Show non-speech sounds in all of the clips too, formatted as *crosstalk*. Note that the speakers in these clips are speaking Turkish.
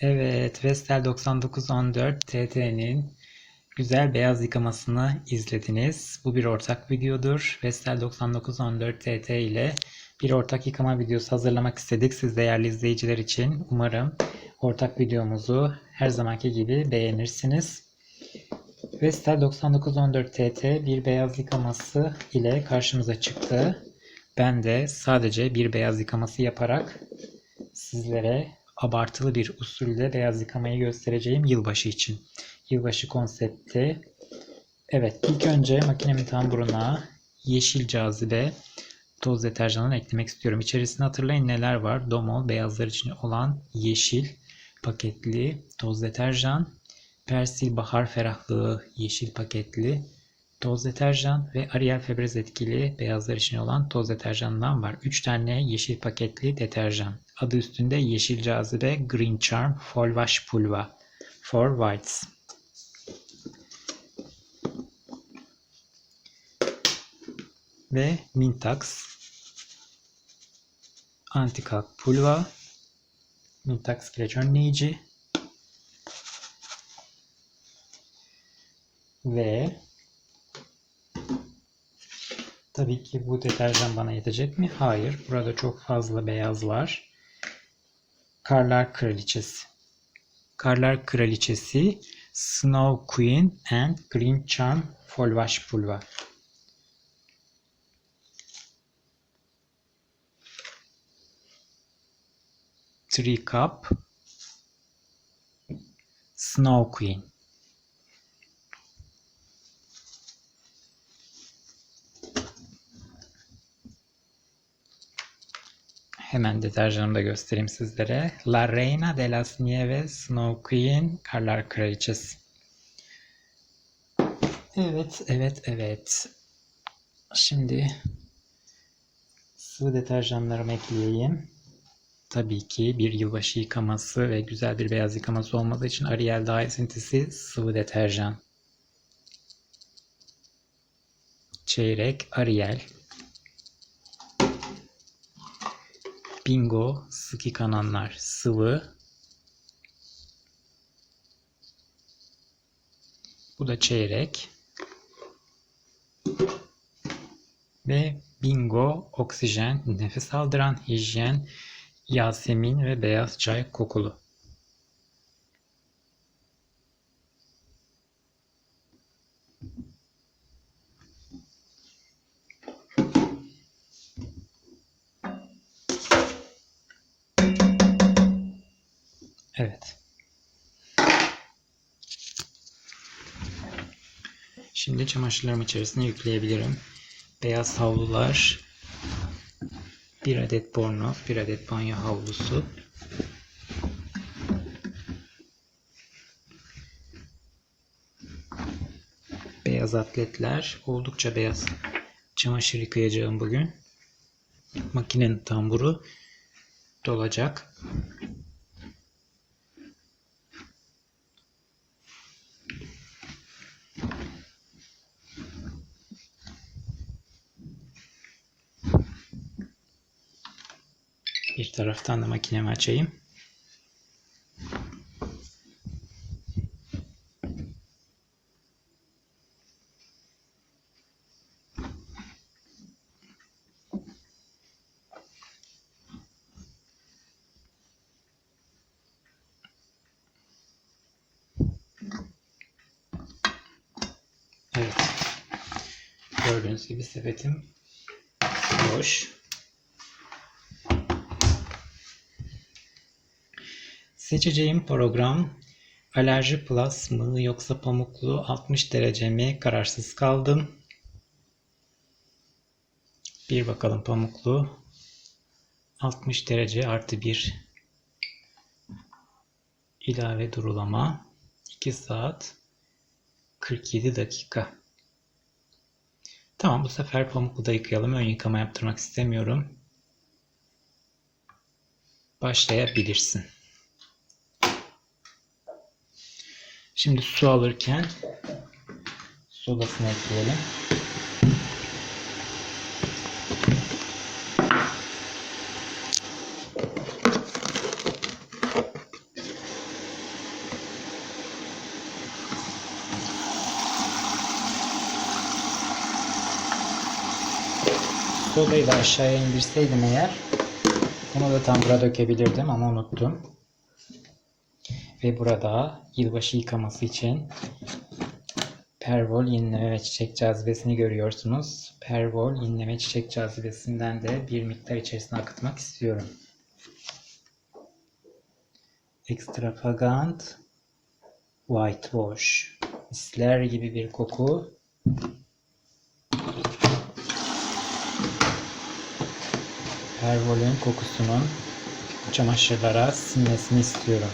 Evet, Vestel 9914 TT'nin güzel beyaz yıkamasını izlediniz. Bu bir ortak videodur. Vestel 9914 TT ile bir ortak yıkama videosu hazırlamak istedik siz değerli izleyiciler için. Umarım ortak videomuzu her zamanki gibi beğenirsiniz. Vestel 9914 TT bir beyaz yıkaması ile karşımıza çıktı. Ben de sadece bir beyaz yıkaması yaparak sizlere abartılı bir usulle beyaz yıkamayı göstereceğim yılbaşı için. Yılbaşı konsepti. Evet ilk önce makinemin tamburuna yeşil cazibe toz deterjanını eklemek istiyorum. İçerisinde hatırlayın neler var. Domol beyazlar için olan yeşil paketli toz deterjan, Persil bahar ferahlığı yeşil paketli toz deterjan ve Ariel Febreze etkili beyazlar için olan toz deterjanından var. 3 tane yeşil paketli deterjan. Adı üstünde yeşil cazibe Green Charm Wash Pulva for Whites. Ve Mintax Antikalk Pulva Mintax kireç önleyici ve Tabii ki bu deterjan bana yetecek mi? Hayır. Burada çok fazla beyaz var. Karlar Kraliçesi. Karlar Kraliçesi Snow Queen and Green Charm Full Wash Pulver. Three cup Snow Queen. Hemen deterjanımı da göstereyim sizlere. La Reina de las Nieves Snow Queen Karlar Kraliçesi. Evet, evet, evet. Şimdi sıvı deterjanlarımı ekleyeyim. Tabii ki bir yılbaşı yıkaması ve güzel bir beyaz yıkaması olmadığı için Ariel daha esintisi sıvı deterjan. Çeyrek Ariel. Bingo sık yıkananlar sıvı. Bu da çeyrek. Ve bingo oksijen, nefes aldıran hijyen, yasemin ve beyaz çay kokulu. Evet. Şimdi çamaşırlarım içerisine yükleyebilirim. Beyaz havlular, bir adet bornoz, bir adet banyo havlusu, beyaz atletler, oldukça beyaz çamaşır yıkayacağım bugün. Makinenin tamburu dolacak. Bir taraftan da makinemi açayım. Evet. Gördüğünüz gibi sepetim boş. Seçeceğim program Alerji Plus mı yoksa pamuklu 60 derece mi kararsız kaldım. Bir bakalım pamuklu 60 derece artı bir ilave durulama 2 saat 47 dakika. Tamam bu sefer pamuklu da yıkayalım. Ön yıkama yaptırmak istemiyorum. Başlayabilirsin. Şimdi su alırken sodasını ekleyelim. Sodayı da aşağıya indirseydim eğer onu da tam dökebilirdim ama unuttum. Ve burada yılbaşı yıkaması için Pervol yenileme ve çiçek cazibesini görüyorsunuz. Pervol yenileme çiçek cazibesinden de bir miktar içerisine akıtmak istiyorum. Extravagant Whitewash. Misler gibi bir koku. Pervol'ün kokusunun çamaşırlara sinmesini istiyorum.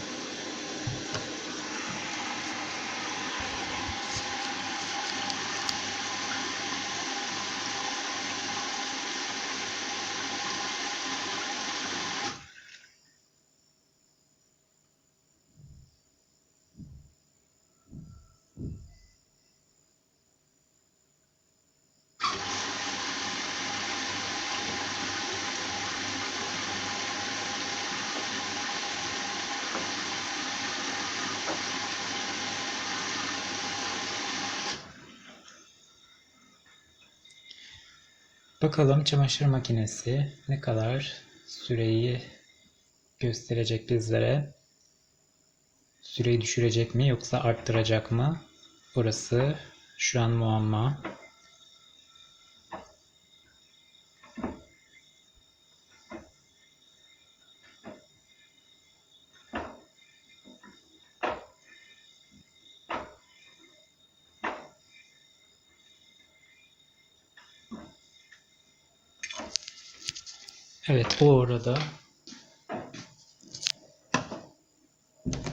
Bakalım çamaşır makinesi ne kadar süreyi gösterecek bizlere. Süreyi düşürecek mi yoksa arttıracak mı? Burası şu an muamma. O orada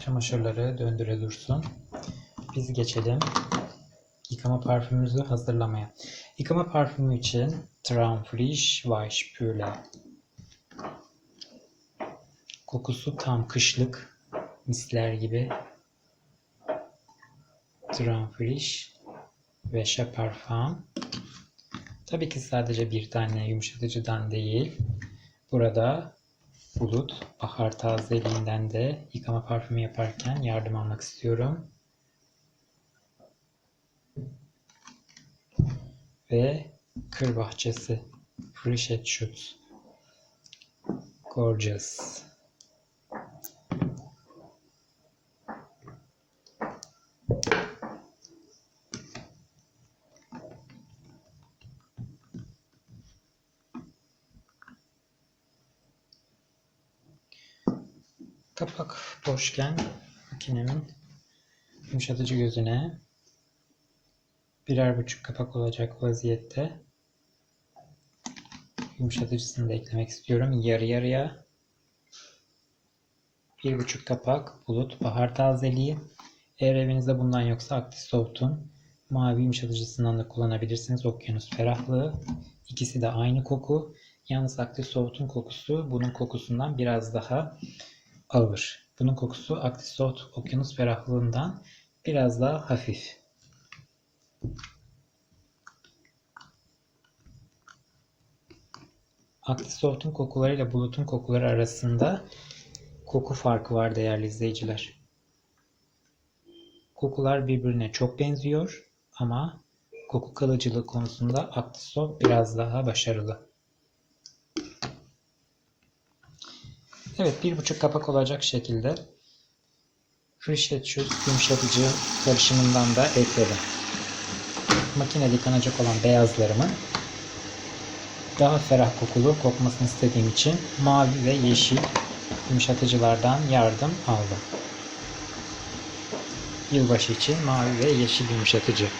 çamaşırları döndüre dursun. Biz geçelim yıkama parfümümüzü hazırlamaya. Yıkama parfümü için Traumfrisch Weichspüler. Kokusu tam kışlık misler gibi. Traumfrisch ve Chez Parfum. Tabii ki sadece bir tane yumuşatıcıdan değil. Burada bulut bahar tazeliğinden de yıkama parfümü yaparken yardım almak istiyorum. Ve kır bahçesi Frishet Schutz Gorgeous Kapak boşken makinemin yumuşatıcı gözüne birer buçuk kapak olacak vaziyette yumuşatıcısını da eklemek istiyorum. Yarı yarıya bir buçuk kapak bulut bahar tazeliği. Eğer evinizde bundan yoksa Actisoft'un mavi yumuşatıcısından da kullanabilirsiniz. Okyanus ferahlığı. İkisi de aynı koku. Yalnız Actisoft'un kokusu bunun kokusundan biraz daha ağır. Bunun kokusu Actisoft okyanus ferahlığından biraz daha hafif. Actisoft'un kokularıyla bulutun kokuları arasında koku farkı var değerli izleyiciler. Kokular birbirine çok benziyor ama koku kalıcılığı konusunda Actisoft biraz daha başarılı. Evet bir buçuk kapak olacak şekilde Frishet Shoes yumuşatıcı karışımından da ekledim. Makinede yıkanacak olan beyazlarımı daha ferah kokulu kokmasını istediğim için mavi ve yeşil yumuşatıcılardan yardım aldım. Yılbaşı için mavi ve yeşil yumuşatıcı.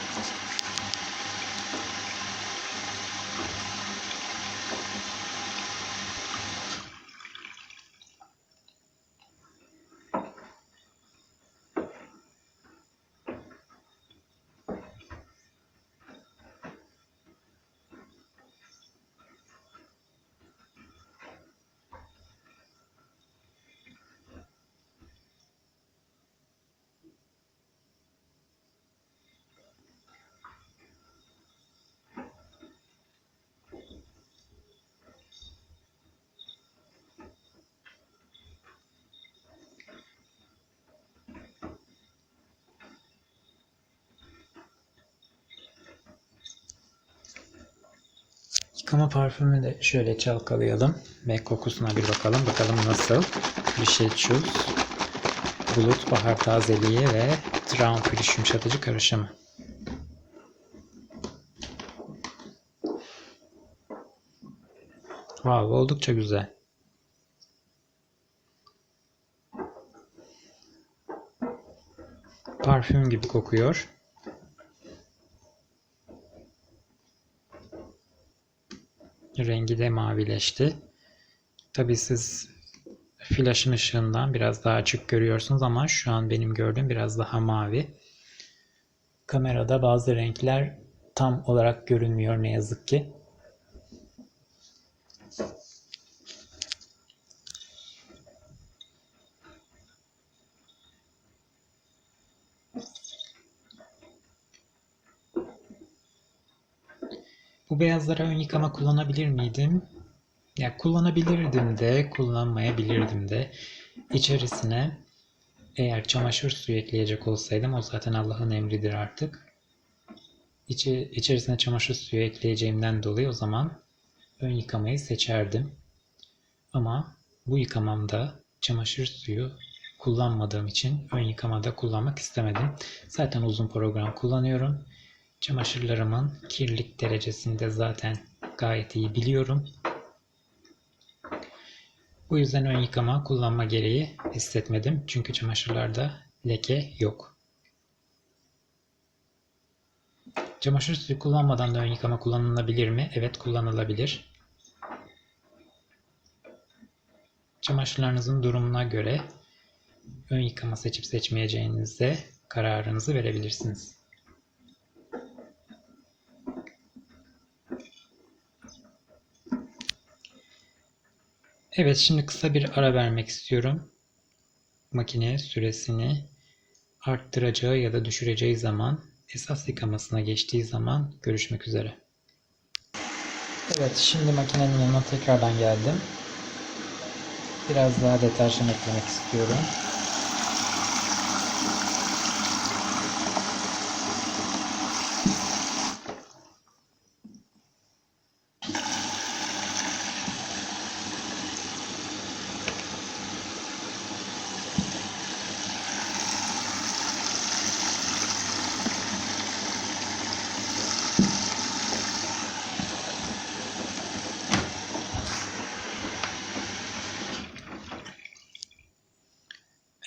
Yıkama parfümü de şöyle çalkalayalım ve kokusuna bir bakalım. Bakalım nasıl. Cliché Shoes, Bulut Bahar Tazeliği ve Traum Friş Yumuşatıcı karışımı. Wow, oldukça güzel. Parfüm gibi kokuyor. Rengi de mavileşti. Tabi siz flaşın ışığından biraz daha açık görüyorsunuz ama şu an benim gördüğüm biraz daha mavi. Kamerada bazı renkler tam olarak görünmüyor ne yazık ki. Bu beyazlara ön yıkama kullanabilir miydim? Ya kullanabilirdim de, kullanmayabilirdim de. İçerisine eğer çamaşır suyu ekleyecek olsaydım o zaten Allah'ın emridir artık. İçi, içerisine çamaşır suyu ekleyeceğimden dolayı o zaman ön yıkamayı seçerdim. Ama bu yıkamamda çamaşır suyu kullanmadığım için ön yıkamada kullanmak istemedim. Zaten uzun program kullanıyorum. Çamaşırlarımın kirlilik derecesini de zaten gayet iyi biliyorum. Bu yüzden ön yıkama kullanma gereği hissetmedim. Çünkü çamaşırlarda leke yok. Çamaşır suyu kullanmadan da ön yıkama kullanılabilir mi? Evet kullanılabilir. Çamaşırlarınızın durumuna göre ön yıkama seçip seçmeyeceğinize kararınızı verebilirsiniz. Evet şimdi kısa bir ara vermek istiyorum. Makine süresini arttıracağı ya da düşüreceği zaman esas yıkamasına geçtiği zaman görüşmek üzere. Evet şimdi makinenin yanına tekrardan geldim. Biraz daha deterjan eklemek istiyorum.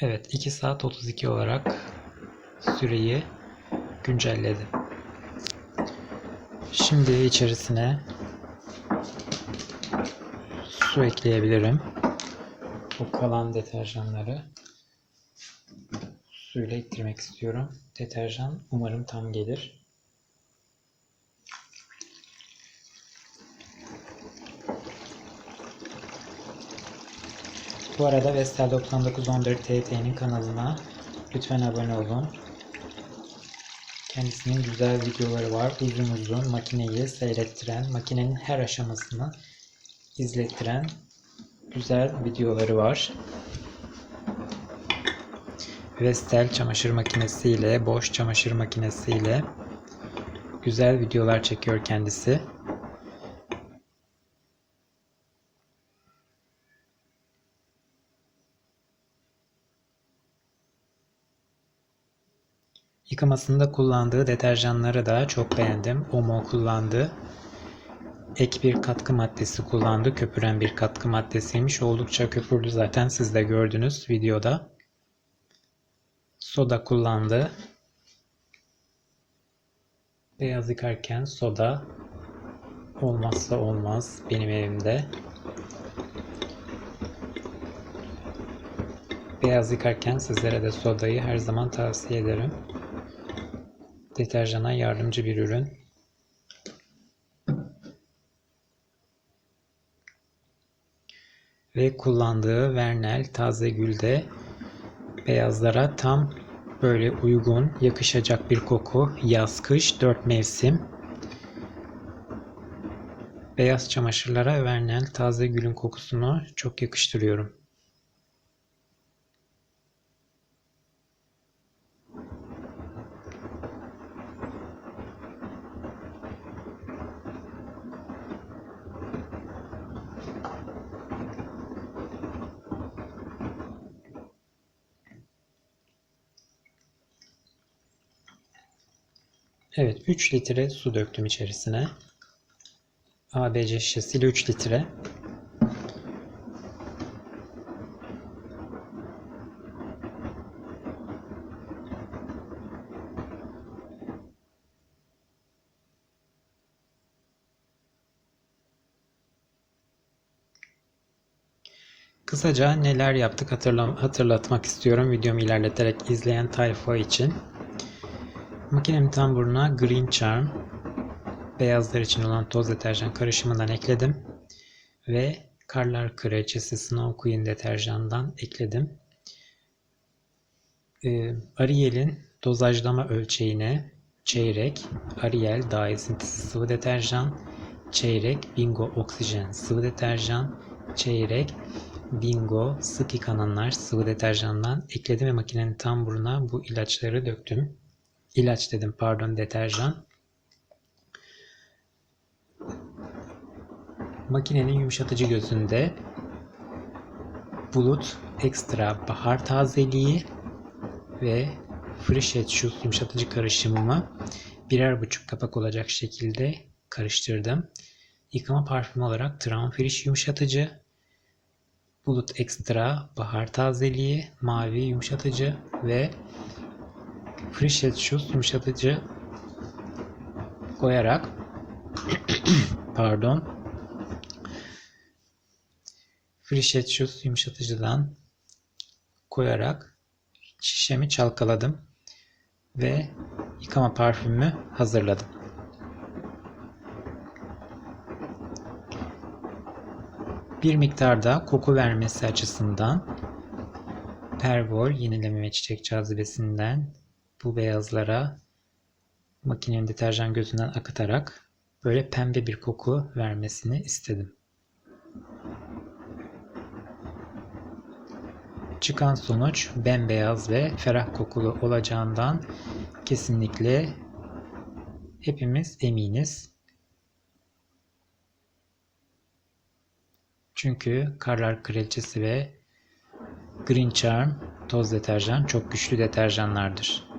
Evet 2 saat 32 olarak süreyi güncelledi. Şimdi içerisine su ekleyebilirim. Bu kalan deterjanları suyla ittirmek istiyorum. Deterjan umarım tam gelir. Bu arada Vestel 9914 TT'nin kanalına lütfen abone olun. Kendisinin güzel videoları var. Uzun uzun makineyi seyrettiren, makinenin her aşamasını izlettiren güzel videoları var. Vestel çamaşır makinesi ile, boş çamaşır makinesi ile güzel videolar çekiyor kendisi. Yıkamasında kullandığı deterjanları da çok beğendim. Omo kullandı. Ek bir katkı maddesi kullandı. Köpüren bir katkı maddesiymiş. Oldukça köpürdü zaten siz de gördünüz videoda. Soda kullandı. Beyaz yıkarken soda olmazsa olmaz benim evimde. Beyaz yıkarken sizlere de sodayı her zaman tavsiye ederim deterjana yardımcı bir ürün. Ve kullandığı Vernel taze gülde beyazlara tam böyle uygun, yakışacak bir koku. Yaz, kış, dört mevsim. Beyaz çamaşırlara Vernel taze gülün kokusunu çok yakıştırıyorum. Evet 3 litre su döktüm içerisine. ABC şişesiyle 3 litre. Kısaca neler yaptık hatırla hatırlatmak istiyorum videomu ilerleterek izleyen tayfa için. Makinemin tamburuna Green Charm beyazlar için olan toz deterjan karışımından ekledim. Ve Karlar Kraliçesi Snow Queen deterjandan ekledim. Ee, Ariel'in dozajlama ölçeğine çeyrek Ariel daha esintisi sıvı deterjan, çeyrek Bingo oksijen sıvı deterjan, çeyrek Bingo sık yıkananlar sıvı deterjandan ekledim ve makinenin tamburuna bu ilaçları döktüm. İlaç dedim pardon deterjan. Makinenin yumuşatıcı gözünde bulut ekstra bahar tazeliği ve Frishet Shoes yumuşatıcı karışımımı birer buçuk kapak olacak şekilde karıştırdım. Yıkama parfümü olarak Traum Frisch yumuşatıcı, Bulut Ekstra bahar tazeliği, mavi yumuşatıcı ve Frishet Shoes yumuşatıcı koyarak *clears throat* pardon Frishet Shoes yumuşatıcıdan koyarak şişemi çalkaladım ve yıkama parfümü hazırladım. Bir miktarda koku vermesi açısından Pervol yenileme ve çiçek cazibesinden bu beyazlara makinenin deterjan gözünden akıtarak böyle pembe bir koku vermesini istedim. Çıkan sonuç bembeyaz ve ferah kokulu olacağından kesinlikle hepimiz eminiz. Çünkü Karlar Kraliçesi ve Green Charm toz deterjan çok güçlü deterjanlardır.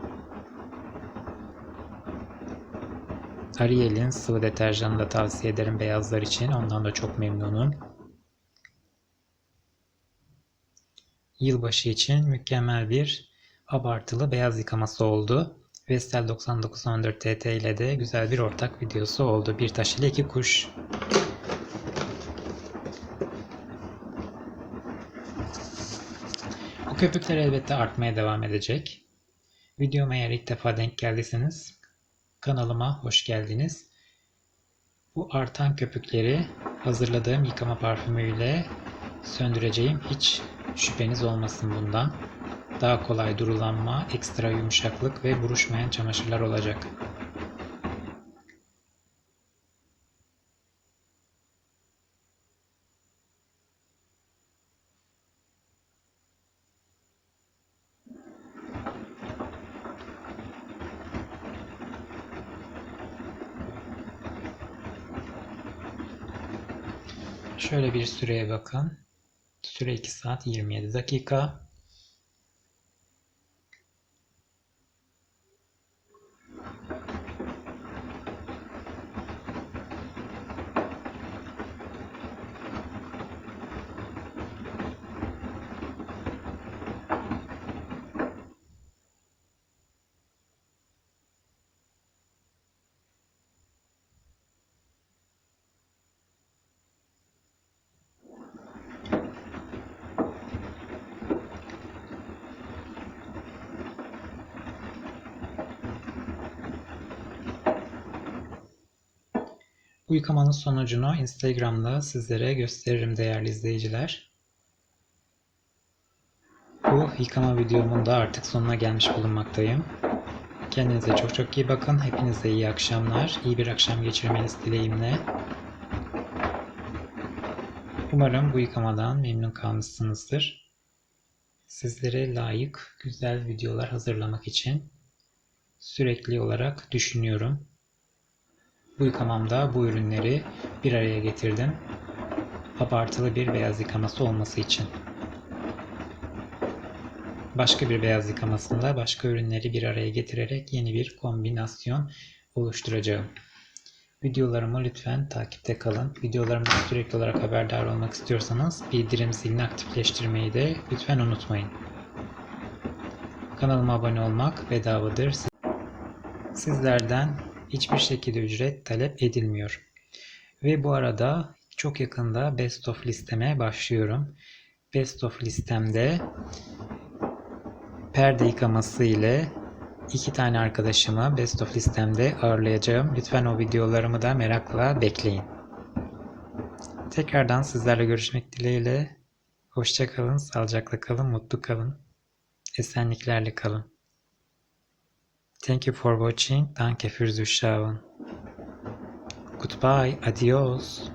Ariel'in sıvı deterjanını da tavsiye ederim beyazlar için. Ondan da çok memnunum. Yılbaşı için mükemmel bir abartılı beyaz yıkaması oldu. Vestel 9914 TT ile de güzel bir ortak videosu oldu. Bir taş ile iki kuş. Bu köpükler elbette artmaya devam edecek. Videoma eğer ilk defa denk geldiyseniz kanalıma hoş geldiniz. Bu artan köpükleri hazırladığım yıkama parfümüyle söndüreceğim. Hiç şüpheniz olmasın bundan. Daha kolay durulanma, ekstra yumuşaklık ve buruşmayan çamaşırlar olacak. Şöyle bir süreye bakın. Süre 2 saat 27 dakika. Bu yıkamanın sonucunu Instagram'da sizlere gösteririm değerli izleyiciler. Bu yıkama videomun da artık sonuna gelmiş bulunmaktayım. Kendinize çok çok iyi bakın. Hepinize iyi akşamlar. İyi bir akşam geçirmeniz dileğimle. Umarım bu yıkamadan memnun kalmışsınızdır. Sizlere layık güzel videolar hazırlamak için sürekli olarak düşünüyorum. Bu yıkamamda bu ürünleri bir araya getirdim. Abartılı bir beyaz yıkaması olması için. Başka bir beyaz yıkamasında başka ürünleri bir araya getirerek yeni bir kombinasyon oluşturacağım. Videolarımı lütfen takipte kalın. Videolarımdan sürekli olarak haberdar olmak istiyorsanız bildirim zilini aktifleştirmeyi de lütfen unutmayın. Kanalıma abone olmak bedavadır. Sizlerden hiçbir şekilde ücret talep edilmiyor. Ve bu arada çok yakında Best of listeme başlıyorum. Best of listemde perde yıkaması ile iki tane arkadaşımı Best of listemde ağırlayacağım. Lütfen o videolarımı da merakla bekleyin. Tekrardan sizlerle görüşmek dileğiyle. Hoşça kalın, sağlıcakla kalın, mutlu kalın, esenliklerle kalın. Thank you for watching. Danke fürs Zuschauen. Goodbye. Adios.